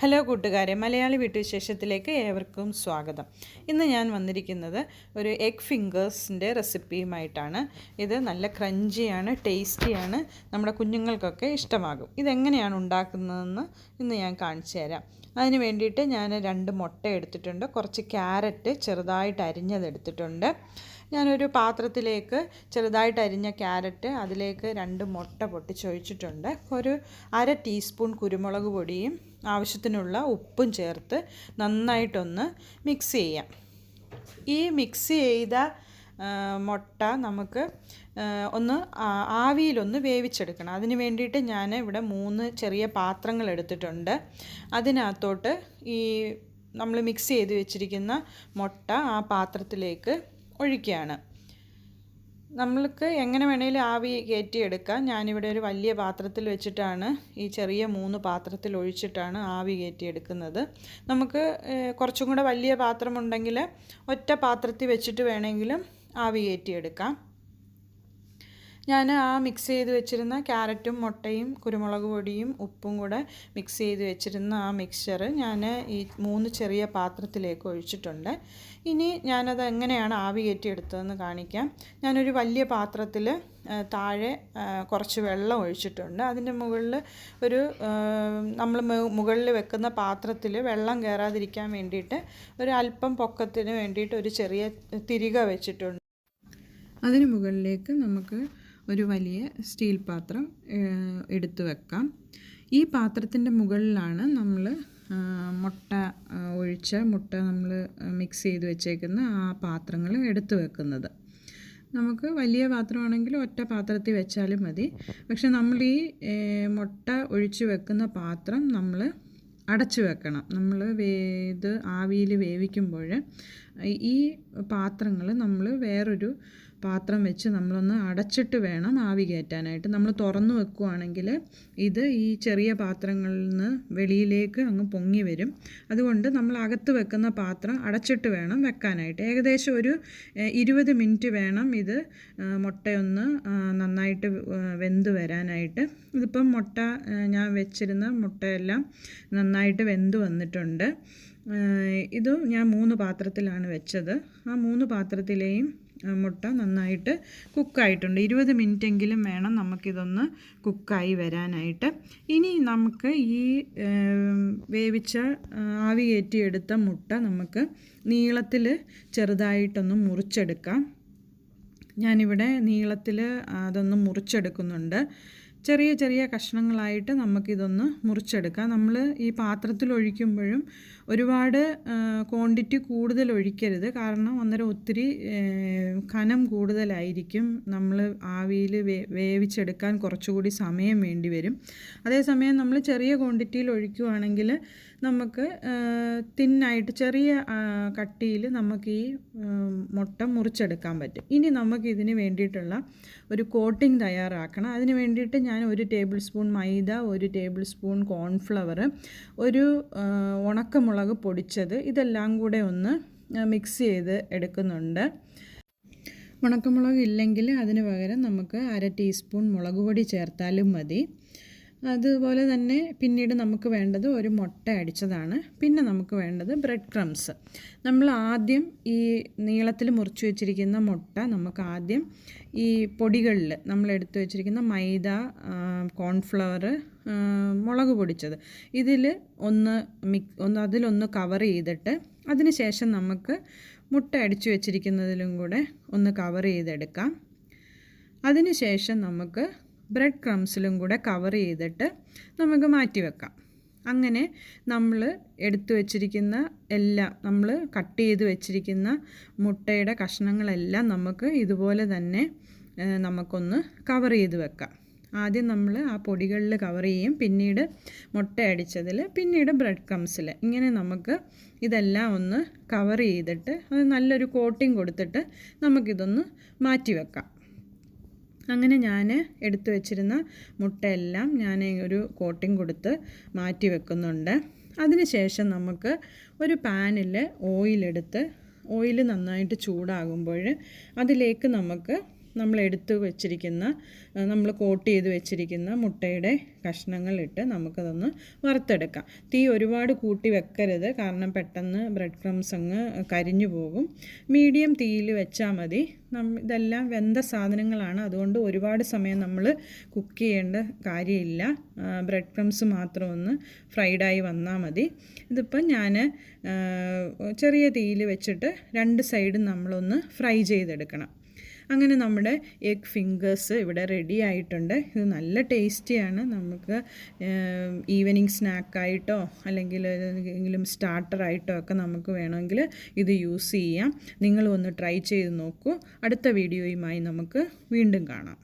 Hello കൂട്ടുകാരെ മലയാളി വീട്ടുവിശേഷത്തിലേക്ക് ഏവർക്കും സ്വാഗതം. ഇന്ന് ഞാൻ വന്നിരിക്കുന്നത് ഒരു എഗ് ഫിംഗേഴ്സിന്റെ റെസിപ്പിയുമായിട്ടാണ്. ഇത് നല്ല ക്രഞ്ചിയാണ് ടേസ്റ്റിയാണ് നമ്മുടെ കുഞ്ഞുങ്ങൾക്കൊക്കെ ഇഷ്ടമാകും. ഇതെങ്ങനെയാണ് ഉണ്ടാക്കുന്നതെന്ന് ഇന്ന് ഞാൻ കാണിച്ചു തരാം. അതിന് വേണ്ടിയിട്ട് ഞാൻ രണ്ട് മുട്ട എടുത്തിട്ടുണ്ട് കുറച്ച് ക്യാരറ്റ് ചെറുതായിട്ട് അരിഞ്ഞതെടുത്തിട്ടുണ്ട് ഞാനൊരു പാത്രത്തിലേക്ക് ചെറുതായിട്ട് അരിഞ്ഞ ക്യാരറ്റ് അതിലേക്ക് രണ്ട് മുട്ട പൊട്ടിച്ചൊഴിച്ചിട്ടുണ്ട്. ഒരു അര ടീസ്പൂൺ കുരുമുളക് പൊടിയും ആവശ്യത്തിനുള്ള ഉപ്പും ചേർത്ത് നന്നായിട്ടൊന്ന് മിക്സ് ചെയ്യാം. ഈ മിക്സ് ചെയ്ത മുട്ട നമുക്ക് ഒന്ന് ആവിയിലൊന്ന് വേവിച്ചെടുക്കണം. അതിന് വേണ്ടിയിട്ട് ഞാൻ ഇവിടെ മൂന്ന് ചെറിയ പാത്രങ്ങൾ എടുത്തിട്ടുണ്ട്. അതിനകത്തോട്ട് ഈ നമ്മൾ മിക്സ് ചെയ്ത് വെച്ചിരിക്കുന്ന മുട്ട ആ പാത്രത്തിലേക്ക് ഒഴിക്കുകയാണ്. നമ്മൾക്ക് എങ്ങനെ വേണേലും ആവി കയറ്റിയെടുക്കാം. ഞാനിവിടെ ഒരു വലിയ പാത്രത്തിൽ വെച്ചിട്ടാണ് ഈ ചെറിയ മൂന്ന് പാത്രത്തിൽ ഒഴിച്ചിട്ടാണ് ആവി കയറ്റിയെടുക്കുന്നത്. നമുക്ക് കുറച്ചും കൂടെ വലിയ പാത്രമുണ്ടെങ്കിൽ ഒറ്റ പാത്രത്തിൽ വെച്ചിട്ട് വേണമെങ്കിലും ആവി കയറ്റിയെടുക്കാം. ഞാൻ ആ മിക്സ് ചെയ്ത് വെച്ചിരുന്ന ക്യാരറ്റും മുട്ടയും കുരുമുളക് പൊടിയും ഉപ്പും കൂടെ മിക്സ് ചെയ്ത് വെച്ചിരുന്ന ആ മിക്സ്ചർ ഞാൻ ഈ മൂന്ന് ചെറിയ പാത്രത്തിലേക്ക് ഒഴിച്ചിട്ടുണ്ട്. ഇനി ഞാനത് എങ്ങനെയാണ് ആവി കയറ്റിയെടുത്തതെന്ന് കാണിക്കാം. ഞാനൊരു വലിയ പാത്രത്തിൽ താഴെ കുറച്ച് വെള്ളം ഒഴിച്ചിട്ടുണ്ട്. അതിന്റെ മുകളിൽ ഒരു നമ്മൾ മുകളിൽ വെക്കുന്ന പാത്രത്തിൽ വെള്ളം കയറാതിരിക്കാൻ വേണ്ടിയിട്ട് ഒരു അല്പം പൊക്കത്തിന് വേണ്ടിയിട്ട് ഒരു ചെറിയ തിരിക വെച്ചിട്ടുണ്ട്. അതിന് മുകളിലേക്ക് നമുക്ക് ഒരു വലിയ സ്റ്റീൽ പാത്രം എടുത്തു വെക്കാം. ഈ പാത്രത്തിന്റെ മുകളിലാണ് നമ്മൾ മുട്ട ഒഴിച്ച മുട്ട നമ്മൾ മിക്സ് ചെയ്ത് വെച്ചേക്കുന്ന ആ പാത്രങ്ങൾ എടുത്തു വെക്കുന്നത്. നമുക്ക് വലിയ പാത്രമാണെങ്കിൽ ഒറ്റ പാത്രത്തിൽ വെച്ചാലും മതി. പക്ഷെ നമ്മൾ ഈ മുട്ട ഒഴിച്ചു വെക്കുന്ന പാത്രം നമ്മൾ അടച്ചു വെക്കണം. നമ്മൾ ഇത് ആവിയിൽ വേവിക്കുമ്പോൾ ഈ പാത്രങ്ങൾ നമ്മൾ വേറൊരു പാത്രം വെച്ച് നമ്മളൊന്ന് അടച്ചിട്ട് വേണം ആവി കയറ്റാനായിട്ട്. നമ്മൾ തുറന്നു വെക്കുകയാണെങ്കിൽ ഇത് ഈ ചെറിയ പാത്രങ്ങളിൽ നിന്ന് വെളിയിലേക്ക് അങ്ങ് പൊങ്ങി വരും. അതുകൊണ്ട് നമ്മൾ അകത്ത് വെക്കുന്ന പാത്രം അടച്ചിട്ട് വേണം വെക്കാനായിട്ട്. ഏകദേശം ഒരു ഇരുപത് മിനിറ്റ് വേണം ഇത് മുട്ടയൊന്ന് നന്നായിട്ട് വെന്ത് വരാനായിട്ട്. ഇതിപ്പം മുട്ട ഞാൻ വെച്ചിരുന്ന മുട്ടയെല്ലാം നന്നായിട്ട് വെന്ത് വന്നിട്ടുണ്ട്. ഇതും ഞാൻ മൂന്ന് പാത്രത്തിലാണ് വെച്ചത്. ആ മൂന്ന് പാത്രത്തിലെയും മുട്ട നന്നായിട്ട് കുക്കായിട്ടുണ്ട്. ഇരുപത് എങ്കിലും വേണം നമുക്കിതൊന്ന് കുക്കായി വരാനായിട്ട്. ഇനി നമുക്ക് ഈ വേവിച്ച ആവി കയറ്റിയെടുത്ത മുട്ട നമുക്ക് നീളത്തിൽ ചെറുതായിട്ടൊന്ന് മുറിച്ചെടുക്കാം. ഞാനിവിടെ നീളത്തിൽ അതൊന്ന് മുറിച്ചെടുക്കുന്നുണ്ട്. ചെറിയ ചെറിയ കഷ്ണങ്ങളായിട്ട് നമുക്കിതൊന്ന് മുറിച്ചെടുക്കാം. നമ്മൾ ഈ പാത്രത്തിൽ ഒഴിക്കുമ്പോഴും ഒരുപാട് ക്വാണ്ടിറ്റി കൂടുതൽ ഒഴിക്കരുത്. കാരണം അന്നേരം ഒത്തിരി കനം കൂടുതലായിരിക്കും നമ്മൾ ആവിയിൽ വേവിച്ചെടുക്കാൻ കുറച്ചുകൂടി സമയം വേണ്ടി വരും. അതേസമയം നമ്മൾ ചെറിയ ക്വാണ്ടിറ്റിയിൽ ഒഴിക്കുകയാണെങ്കിൽ നമുക്ക് തിന്നായിട്ട് ചെറിയ കട്ടിയിൽ നമുക്ക് ഈ മുട്ട മുറിച്ചെടുക്കാൻ പറ്റും. ഇനി നമുക്ക് ഇതിന് വേണ്ടിയിട്ടുള്ള ഒരു കോട്ടിംഗ് തയ്യാറാക്കണം. അതിന് വേണ്ടിയിട്ട് ഞാൻ ഒരു ടേബിൾ സ്പൂൺ മൈദ ഒരു ടേബിൾ സ്പൂൺ കോൺഫ്ലവർ ഒരു ഉണക്കമുളക് പൊടിച്ചത് ഇതെല്ലാം കൂടെ ഒന്ന് മിക്സ് ചെയ്ത് എടുക്കുന്നുണ്ട്. ഉണക്കമുളക് ഇല്ലെങ്കിൽ അതിന് പകരം നമുക്ക് അര ടീസ്പൂൺ മുളക് പൊടി ചേർത്താലും മതി. അതുപോലെ തന്നെ പിന്നീട് നമുക്ക് വേണ്ടത് ഒരു മുട്ട അടിച്ചതാണ്. പിന്നെ നമുക്ക് വേണ്ടത് ബ്രെഡ് ക്രംസ് നമ്മൾ ആദ്യം ഈ നീളത്തിൽ മുറിച്ച് വെച്ചിരിക്കുന്ന മുട്ട നമുക്ക് ആദ്യം ഈ പൊടികളിൽ നമ്മൾ എടുത്തു വെച്ചിരിക്കുന്ന മൈദ കോൺഫ്ലവർ മുളക് പൊടിച്ചത്. ഇതിൽ ഒന്ന് മിക് ഒന്ന് അതിലൊന്ന് കവർ ചെയ്തിട്ട് അതിന് ശേഷം നമുക്ക് മുട്ട അടിച്ചു വെച്ചിരിക്കുന്നതിലും കൂടെ ഒന്ന് കവർ ചെയ്തെടുക്കാം. അതിന് ശേഷം നമുക്ക് ബ്രെഡ് ക്രംസിലും കൂടെ കവർ ചെയ്തിട്ട് നമുക്ക് മാറ്റി വെക്കാം. അങ്ങനെ നമ്മൾ എടുത്തു വച്ചിരിക്കുന്ന എല്ലാം നമ്മൾ കട്ട് ചെയ്ത് വെച്ചിരിക്കുന്ന മുട്ടയുടെ കഷ്ണങ്ങളെല്ലാം നമുക്ക് ഇതുപോലെ തന്നെ നമുക്കൊന്ന് കവർ ചെയ്ത് വെക്കാം. ആദ്യം നമ്മൾ ആ പൊടികളിൽ കവർ ചെയ്യും പിന്നീട് മുട്ട അടിച്ചതിൽ പിന്നീട് ബ്രെഡ് ക്രംസിൽ ഇങ്ങനെ നമുക്ക് ഇതെല്ലാം ഒന്ന് കവർ ചെയ്തിട്ട് അത് നല്ലൊരു കോട്ടിങ് കൊടുത്തിട്ട് നമുക്കിതൊന്ന് മാറ്റി വെക്കാം. അങ്ങനെ ഞാൻ എടുത്തു വെച്ചിരുന്ന മുട്ടയെല്ലാം ഞാൻ ഒരു കോട്ടിംഗ് കൊടുത്ത് മാറ്റി വെക്കുന്നുണ്ട്. അതിനുശേഷം നമുക്ക് ഒരു പാനിൽ ഓയിലെടുത്ത് ഓയിൽ നന്നായിട്ട് ചൂടാകുമ്പോൾ അതിലേക്ക് നമുക്ക് നമ്മൾ എടുത്തു വെച്ചിരിക്കുന്ന നമ്മൾ കോട്ട് ചെയ്ത് വെച്ചിരിക്കുന്ന മുട്ടയുടെ കഷ്ണങ്ങളിട്ട് നമുക്കതൊന്ന് വറുത്തെടുക്കാം. തീ ഒരുപാട് കൂട്ടി വെക്കരുത് കാരണം പെട്ടെന്ന് ബ്രെഡ് ക്രംസ് അങ്ങ് കരിഞ്ഞു പോകും. മീഡിയം തീയിൽ വെച്ചാൽ മതി. ഇതെല്ലാം വെന്ത സാധനങ്ങളാണ്. അതുകൊണ്ട് ഒരുപാട് സമയം നമ്മൾ കുക്ക് ചെയ്യേണ്ട കാര്യമില്ല. ബ്രെഡ് ക്രംസ് മാത്രം ഒന്ന് ഫ്രൈഡായി വന്നാൽ മതി. ഇതിപ്പം ഞാൻ ചെറിയ തീയിൽ വെച്ചിട്ട് രണ്ട് സൈഡും നമ്മളൊന്ന് ഫ്രൈ ചെയ്തെടുക്കണം. അങ്ങനെ നമ്മുടെ എഗ് ഫിംഗേഴ്സ് ഇവിടെ റെഡി ആയിട്ടുണ്ട്. ഇത് നല്ല ടേസ്റ്റിയാണ് നമുക്ക് ഈവനിങ് സ്നാക്കായിട്ടോ അല്ലെങ്കിൽ ഏതെങ്കിലും സ്റ്റാർട്ടറായിട്ടോ ഒക്കെ നമുക്ക് വേണമെങ്കിൽ ഇത് യൂസ് ചെയ്യാം. നിങ്ങളും ഒന്ന് ട്രൈ ചെയ്ത് നോക്കൂ. അടുത്ത വീഡിയോയുമായി നമുക്ക് വീണ്ടും കാണാം.